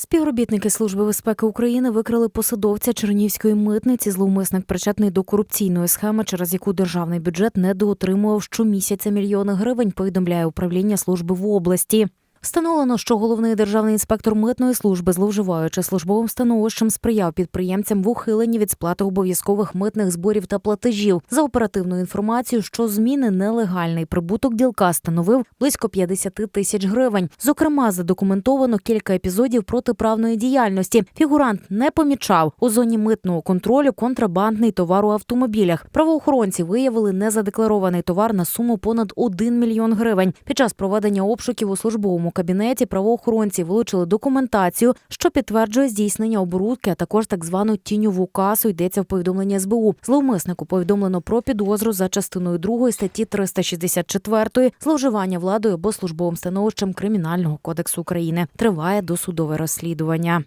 Співробітники Служби безпеки України викрили посадовця Чернівської митниці. Зловмисник причетний до корупційної схеми, через яку державний бюджет недоотримував щомісяця мільйони гривень. Повідомляє управління служби в області. Встановлено, що головний державний інспектор митної служби, зловживаючи службовим становищем, сприяв підприємцям в ухиленні від сплати обов'язкових митних зборів та платежів. За оперативною інформацією, що зміни нелегальний прибуток ділка становив близько 50 тисяч гривень. Зокрема, задокументовано кілька епізодів протиправної діяльності. Фігурант не помічав у зоні митного контролю контрабандний товар у автомобілях. Правоохоронці виявили незадекларований товар на суму понад 1 мільйон гривень. Під час проведення обшуків у службовому кабінеті правоохоронці вилучили документацію, що підтверджує здійснення оборудки, а також так звану тіньову касу. Йдеться в повідомленні СБУ. Зловмиснику повідомлено про підозру за частиною 2 статті 364 зловживання владою або службовим становищем Кримінального кодексу України. Триває досудове розслідування.